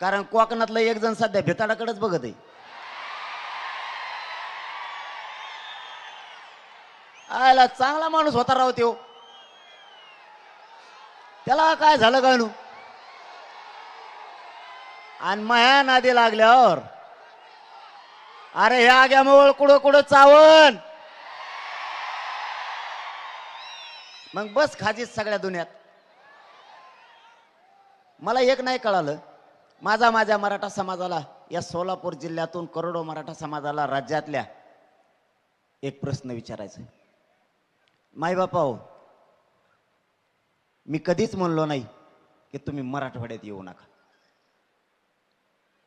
कारण कोकणातलं एक जण सध्या भेताडाकडेच बघत आहे. आयला चांगला माणूस होता राव त्यो. त्याला काय झालं गाणू? आणि माया नादी लागल्यावर अरे ह्या आग्यामुळे कुठं कुठं चावण मग बस खाजीत सगळ्या दुनियात. मला एक नाही कळालं. माझा माझ्या मराठा समाजाला या सोलापूर जिल्ह्यातून करोडो मराठा समाजाला राज्यातल्या एक प्रश्न विचारायचा माय बापा हो मी कधीच म्हणलो नाही की तुम्ही मराठवाड्यात येऊ नका.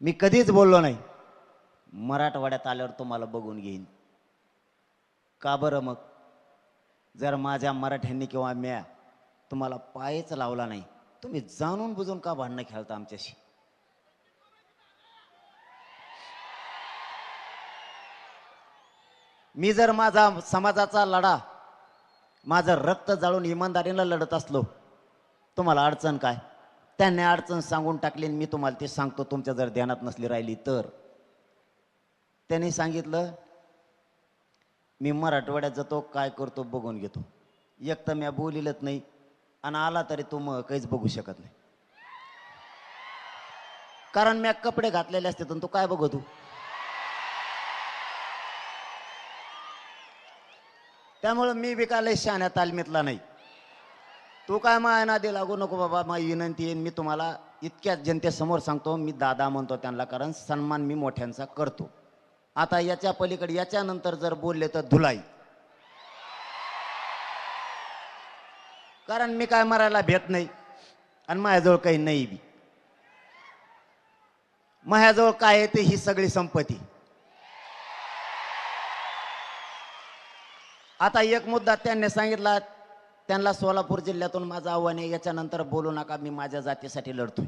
मी कधीच बोललो नाही मराठवाड्यात आल्यावर तुम्हाला बघून घेईन. का बरं मग? जर माझ्या मराठ्यांनी किंवा म्या तुम्हाला पायच लावला नाही तुम्ही जाणून बुजून का भांडणं खेळता आमच्याशी? मी जर माझा समाजाचा लढा माझं रक्त जाळून इमानदारीनं लढत असलो तुम्हाला अडचण काय? त्यांनी अडचण सांगून टाकली आणि मी तुम्हाला ते सांगतो तुमच्या जर ध्यानात नसली राहिली तर. त्यांनी सांगितलं मी मराठवाड्यात जातो काय करतो बघून घेतो. एक तर मी बोलिलच नाही आणि आला तरी तू मग काहीच बघू शकत नाही. कारण मी कपडे घातलेले असते तर तू काय बघतो त्यामुळं मी बी काय लय शहाण्या तालमीतला नाही. तू काय माय नादी लागू नको बाबा माझी विनंती येईन मी तुम्हाला इतक्याच जनतेसमोर सांगतो मी दादा म्हणतो त्यांना कारण सन्मान मी मोठ्यांचा करतो. आता याच्या पलीकडे याच्यानंतर जर बोलले तर धुलाई. कारण मी काय मरायला भेट नाही आणि माझ्याजवळ काही नाही बी. माझ्याजवळ काय आहे ते ही सगळी संपत्ती. आता एक मुद्दा त्यांनी सांगितला त्यांना सोलापूर जिल्ह्यातून माझं आव्हान आहे याच्यानंतर बोलू नका मी माझ्या जातीसाठी लढतोय.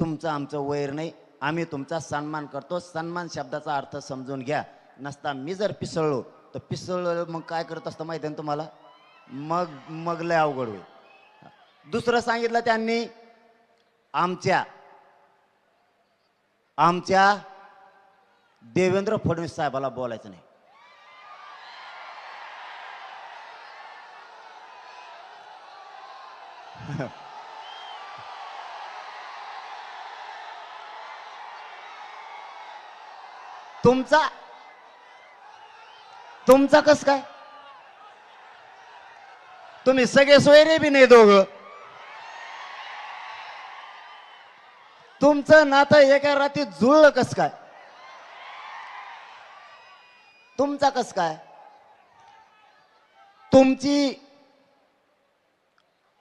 तुमचं आमचं वैर नाही आम्ही तुमचा सन्मान करतो. सन्मान शब्दाचा अर्थ समजून घ्या. नसता मी जर पिसळलो तर पिसळलो मग काय करत असतं माहिती आहे ना तुम्हाला? मग मग लय अवघड होईल. दुसरं सांगितलं त्यांनी आमच्या आमच्या देवेंद्र फडणवीस साहेबाला बोलायचं नाही. तुमचा तुमचा कस काय? तुम्ही सगळे सोयरे बी नाही दोघ. तुमचं नातं एका रात्री जुळलं कस काय? तुमचा कस काय? तुमची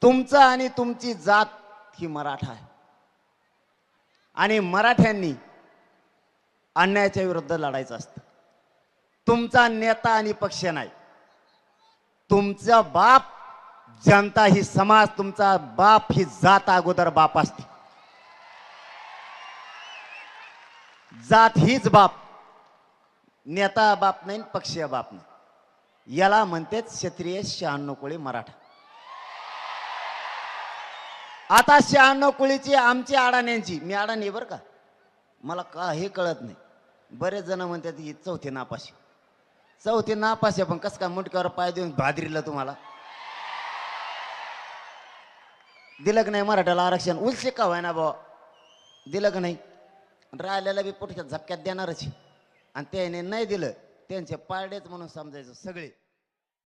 तुमचं आणि तुमची जात ही मराठा आहे. आणि मराठ्यांनी अन्यायाच्या विरुद्ध लढायचं असतं. तुमचा नेता आणि पक्ष नाही. तुमचा बाप जनता ही समाज तुमचा बाप ही जात अगोदर बाप असते. जात हीच बाप. नेता बाप नाही पक्षीय बाप नाही. याला म्हणतेच क्षत्रिय शहाण्णव कोळी मराठा. आता शहाण्णव कुळीची आमची अडाण्यांची मी अडाणी बरं का? मला का हे कळत नाही. बरेच जण म्हणतात ही चौथी नापाशी चौथी नापाशी पण कसं काय मुटक्यावर पाय देऊन भादरीला तुम्हाला? दिलं का नाही मराठ्याला आरक्षण? उलसे का व्हायना भाऊ? दिलं का नाही? राहिल्याला बी पुढच्या झपक्यात देणारच आणि त्याने नाही दिलं त्यांचे पारडेच म्हणून समजायचं सगळे.